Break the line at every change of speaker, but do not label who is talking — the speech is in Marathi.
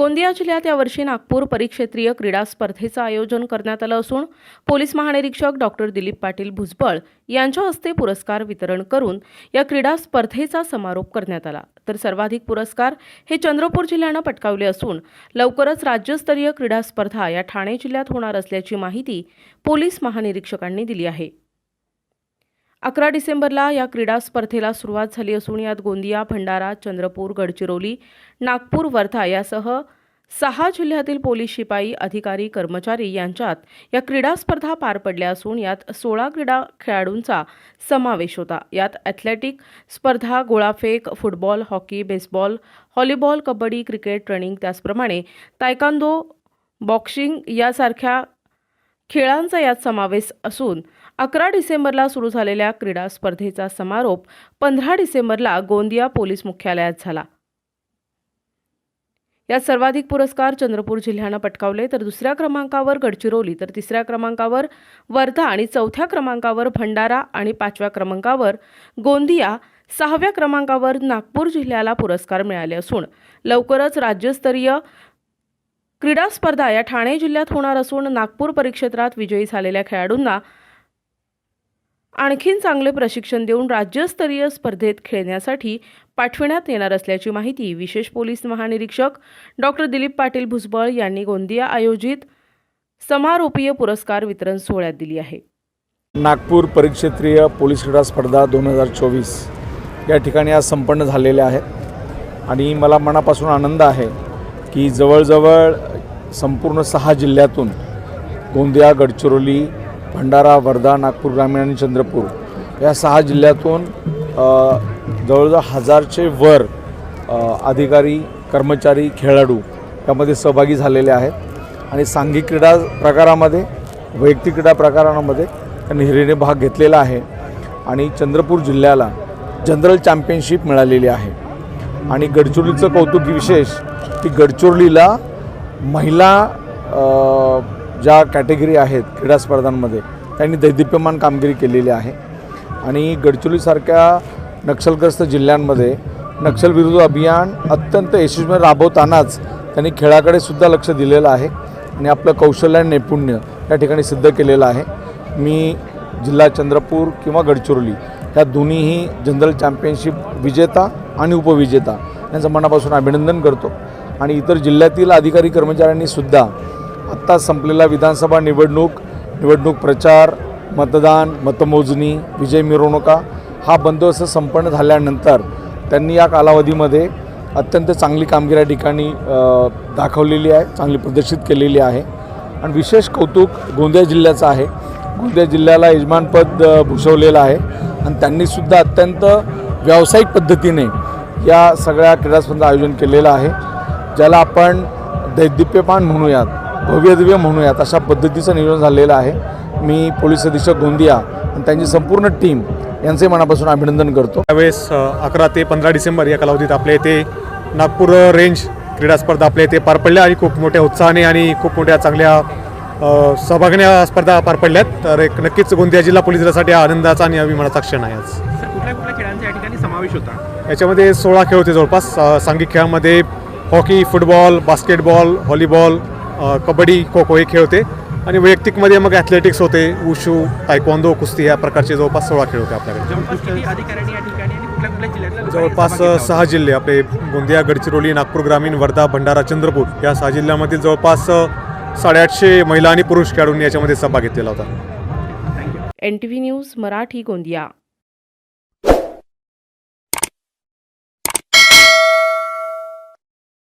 गोंदिया जिल्ह्यात यावर्षी नागपूर परिक्षेत्रीय क्रीडा स्पर्धेचं आयोजन करण्यात आलं असून पोलीस महानिरीक्षक डॉक्टर दिलीप पाटील भुजबळ यांच्या हस्ते पुरस्कार वितरण करून या क्रीडा स्पर्धेचा समारोप करण्यात आला. तर सर्वाधिक पुरस्कार हे चंद्रपूर जिल्ह्यानं पटकावले असून लवकरच राज्यस्तरीय क्रीडा स्पर्धा या ठाणे जिल्ह्यात होणार असल्याची माहिती पोलीस महानिरीक्षकांनी दिली आहे. अकरा डिसेंबरला या क्रीडा स्पर्धेला सुरुवात झाली असून यात गोंदिया भंडारा चंद्रपूर गडचिरोली नागपूर वर्धा यासह सहा जिल्ह्यातील पोलीस शिपाई अधिकारी कर्मचारी यांच्यात या क्रीडा स्पर्धा पार पडल्या असून यात सोळा क्रीडा खेळाडूंचा समावेश होता. यात ॲथलेटिक स्पर्धा गोळाफेक football hockey baseball volleyball kabaddi cricket running त्याचप्रमाणे तायकांदो बॉक्सिंग यासारख्या खेळांचा यात समावेश असून अकरा डिसेंबरला सुरू झालेल्या क्रीडा स्पर्धेचा समारोप पंधरा डिसेंबरला गोंदिया पोलीस मुख्यालयात झाला. यात सर्वाधिक पुरस्कार चंद्रपूर जिल्ह्यानं पटकावले तर दुसऱ्या क्रमांकावर गडचिरोली तर तिसऱ्या क्रमांकावर वर्धा आणि चौथ्या क्रमांकावर भंडारा आणि पाचव्या क्रमांकावर गोंदिया सहाव्या क्रमांकावर नागपूर जिल्ह्याला पुरस्कार मिळाले असून लवकरच राज्यस्तरीय क्रीडा स्पर्धा या ठाणे जिल्ह्यात होणार असून नागपूर परिक्षेत्रात विजयी झालेल्या खेळाडूंना आणखीन चांगले प्रशिक्षण देऊन राज्यस्तरीय स्पर्धेत खेळण्यासाठी पाठविण्यात येणार असल्याची माहिती विशेष पोलीस महानिरीक्षक डॉक्टर दिलीप पाटील भुजबळ यांनी गोंदिया आयोजित समारोपीय पुरस्कार वितरण सोहळ्यात दिली आहे.
नागपूर परिक्षेत्रीय पोलीस क्रीडा स्पर्धा दोन हजार चोवीस या ठिकाणी आज संपन्न झालेल्या आहेत. आणि मला मनापासून आनंद आहे की जवळजवळ संपूर्ण सहा जिल्ह्यातून गोंदिया गडचिरोली भंडारा वर्धा नागपूर ग्रामीण आणि चंद्रपूर या सहा जिल्ह्यातून जवळजवळ हजारचे वर अधिकारी कर्मचारी खेळाडू यामध्ये सहभागी झालेले आहेत. आणि सांघिक क्रीडा प्रकारामध्ये वैयक्तिक क्रीडा प्रकारांमध्ये त्यांनी हिरेने भाग घेतलेला आहे. आणि चंद्रपूर जिल्ह्याला जनरल चॅम्पियनशिप मिळालेली आहे. आणि गडचिरोलीचं कौतुक विशेष की गडचिरोलीला महिला ज्या कॅटेगरी आहेत क्रीडा स्पर्धांमध्ये त्यांनी दैदिप्यमान कामगिरी केलेली आहे. आणि गडचिरोलीसारख्या नक्षलग्रस्त जिल्ह्यांमध्ये नक्षलविरोधी अभियान अत्यंत यशस्वी राबवतानाच त्यांनी खेळाकडे सुद्धा लक्ष दिलेलं आहे. आणि आपलं कौशल्य आणि नैपुण्य या ठिकाणी सिद्ध केलेलं आहे. मी जिल्हा चंद्रपूर किंवा गडचिरोली या दोन्हीही जनरल चॅम्पियनशिप विजेता आणि उपविजेता यांचं मनापासून अभिनंदन करतो. आणि इतर जिल्ह्यातील अधिकारी कर्मचाऱ्यांनी सुद्धा आत्ता संपलेला विधानसभा निवडणूक निवडणूक प्रचार मतदान मतमोजणी विजय मिरवणुका हा बंदोबस्त संपन्न झाल्यानंतर त्यांनी या कालावधीमध्ये अत्यंत चांगली कामगिरी ठिकाणी दाखवलेली आहे चांगली प्रदर्शित केलेली आहे. आणि विशेष कौतुक गोंदिया जिल्ह्याचं आहे. गोंदिया जिल्ह्याला यजमानपद भूषवलेलं आहे. आणि त्यांनीसुद्धा अत्यंत व्यावसायिक पद्धतीने या सगळ्या क्रीडा स्पर्धा आयोजन केलेलं आहे ज्याला आपण दैदिप्यपान म्हणूयात. भव्यदिव्य म्हणूयात. अशा पद्धतीचं नियोजन झालेलं आहे. मी पोलीस अधीक्षक गोंदिया आणि त्यांची संपूर्ण टीम यांचे मनापासून अभिनंदन करतो.
त्यावेळेस अकरा ते पंधरा डिसेंबर या कालावधीत आपल्या इथे नागपूर रेंज क्रीडा स्पर्धा आपल्या इथे पार पडल्या आणि खूप मोठ्या उत्साहाने आणि खूप मोठ्या चांगल्या सहभागण्या स्पर्धा पार पडल्यात. तर एक नक्कीच गोंदिया जिल्हा पोलीस दलासाठी हा आनंदाचा आणि अभिमानाचा क्षण आहे आज.
सर कुठल्या कुठल्या खेळांचा या ठिकाणी समावेश होता?
याच्यामध्ये सोळा खेळ होते जवळपास. सांघिक खेळामध्ये hockey football basketball volleyball kabaddi kho kho हे खेळ होते आणि वैयक्तिकमध्ये मग ॲथलेटिक्स होते उशू तायक्वांदो कुस्ती या प्रकारचे जवळपास सोळा खेळ होते आपल्याकडे.
जवळपास
सहा जिल्हे आपले गोंदिया गडचिरोली नागपूर ग्रामीण वर्धा भंडारा चंद्रपूर या सहा जिल्ह्यामधील जवळपास साडेआठशे महिला आणि पुरुष खेळाडूंनी याच्यामध्ये सहभाग घेतलेला होता.
N T V news Marathi Gondia.